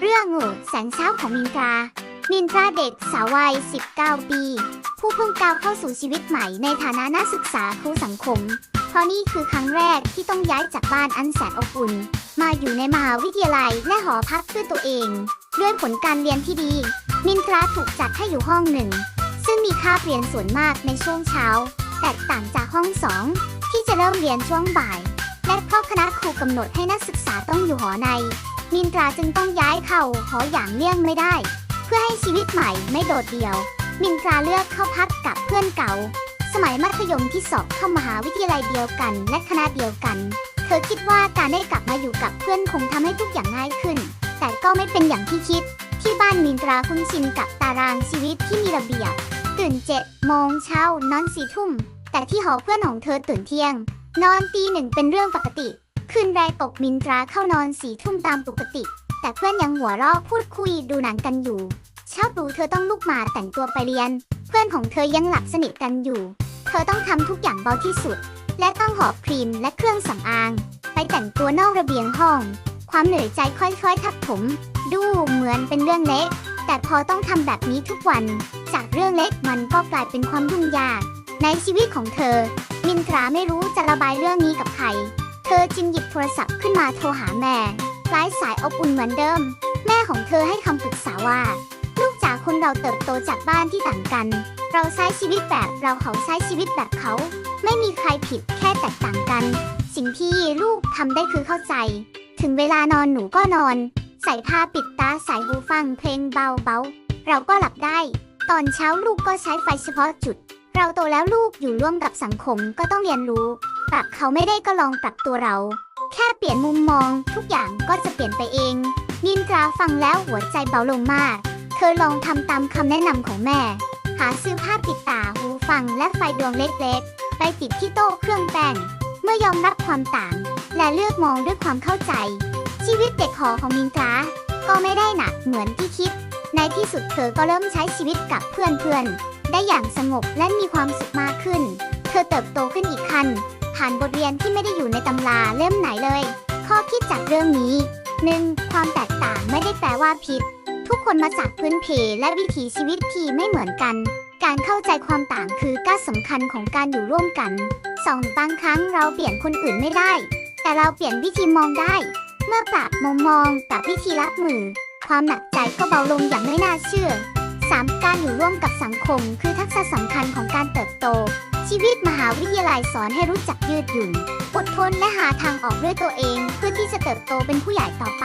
เรื่องง่แสงเช้าของมินตรา มินตราเด็กสาววัย 19 ปี ผู้เพิ่งก้าวเข้าสู่ชีวิตใหม่ในฐานะนักศึกษาครูสังคม เพราะนี่คือครั้งแรกที่ต้องย้ายจากบ้านอันแสนอบอุ่น มาอยู่ในมหาวิทยาลัยและหอพักเพื่อตัวเอง ด้วยผลการเรียนที่ดี มินตราถูกจัดให้อยู่ห้องหนึ่ง ซึ่งมีค่าเรียนส่วนมากในช่วงเช้า แตกต่างจากห้องสองที่จะเริ่มเรียนช่วงบ่าย และเพราะคณะครูกำหนดให้นักศึกษาต้องอยู่หอใน มินตราจึงต้องย้ายเข้าหออย่างเลี่ยงไม่ได้ เพื่อให้ชีวิตใหม่ไม่โดดเดี่ยว มินตราเลือกเข้าพักกับเพื่อนเก่า สมัยมัธยมที่สอบเข้ามหาวิทยาลัยเดียวกัน และคณะเดียวกัน เธอคิดว่าการได้กลับมาอยู่กับเพื่อนคงทำให้ทุกอย่างง่ายขึ้น แต่ก็ไม่เป็นอย่างที่คิด ที่บ้านมินตราคุ้นชินกับตารางชีวิตที่มีระเบียบ ตื่นเจ็ดโมงเช้านอนสี่ทุ่มแต่ที่หอเพื่อนของเธอตื่นเที่ยง นอนตีหนึ่งเป็นเรื่องปกติ คืนแรกตกมินตราเข้านอนสี่ทุ่มตามปกติ แต่เพื่อนยังหัวเราะพูดคุยดูหนังกันอยู่เช้าตรู่เธอต้องลุกมาแต่งตัวไปเรียน เพื่อนของเธอยังหลับสนิทกันอยู่ เธอต้องทำทุกอย่างเบาที่สุด และต้องหอบครีมและเครื่องสำอาง ไปแต่งตัวนอกระเบียงห้อง ความเหนื่อยใจค่อยๆทับถมดูเหมือนเป็นเรื่องเล็กแต่พอต้องทำแบบนี้ทุกวัน จากเรื่องเล็กมันก็กลายเป็นความยุ่งยาก ในชีวิตของเธอ มินตราไม่รู้จะระบายเรื่องนี้กับใคร เธอจึงหยิบโทรศัพท์ขึ้นมาโทรหาแม่ปลายสายอบอุ่นเหมือนเดิม แม่ของเธอให้คำปรึกษาว่า ลูกจากคนเราเติบโตจากบ้านที่ต่างกัน เราใช้ชีวิตแบบเราเขาใช้ชีวิตแบบเขา ไม่มีใครผิดแค่แตกต่างกัน สิ่งที่ลูกทำได้คือเข้าใจ ถึงเวลานอนหนูก็นอน ใส่ผ้าปิดตาใส่หูฟังเพลงเบาๆเราก็หลับได้ ตอนเช้าลูกก็ใช้ไฟเฉพาะจุด เราโตแล้วลูกอยู่ร่วมกับสังคมก็ต้องเรียนรู้ ปรับเขาไม่ได้ก็ลองปรับตัวเรา แค่เปลี่ยนมุมมองทุกอย่างก็จะเปลี่ยนไปเอง นินตราฟังแล้วหัวใจเบาลงมาก เธอลองทำตามคำแนะนำของแม่ หาซื้อผ้าปิดตาหูฟังและไฟดวงเล็กๆ ไปติดที่โต๊ะเครื่องแป้ง เมื่อยอมรับความต่าง และเลือกมองด้วยความเข้าใจ ชีวิตเด็กหอของมินตราก็ไม่ได้หนักเหมือนที่คิด ในที่สุดเธอก็เริ่มใช้ชีวิตกับเพื่อนๆ ได้อย่างสงบและมีความสุขมากขึ้น เธอเติบโตขึ้นอีกขั้นผ่านบทเรียนที่ไม่ได้อยู่ในตำราเล่มไหนเลย ข้อคิดจากเรื่องนี้ 1. ความแตกต่างไม่ได้แปลว่าผิด ทุกคนมาจากพื้นเพและวิถีชีวิตที่ไม่เหมือนกัน การเข้าใจความต่างคือก้าวสำคัญของการอยู่ร่วมกัน 2. บางครั้งเราเปลี่ยนคนอื่นไม่ได้ แต่เราเปลี่ยนวิธีมองได้ เมื่อปรับมุมมองปรับวิธีรับมือ ความหนักใจก็เบาลงอย่างไม่น่าเชื่อ อยู่ร่วมกับสังคม คือทักษะสำคัญของการเติบโต ชีวิตมหาวิทยาลัยสอนให้รู้จักยืดหยุ่น อดทนและหาทางออกด้วยตัวเอง เพื่อที่จะเติบโตเป็นผู้ใหญ่ต่อไป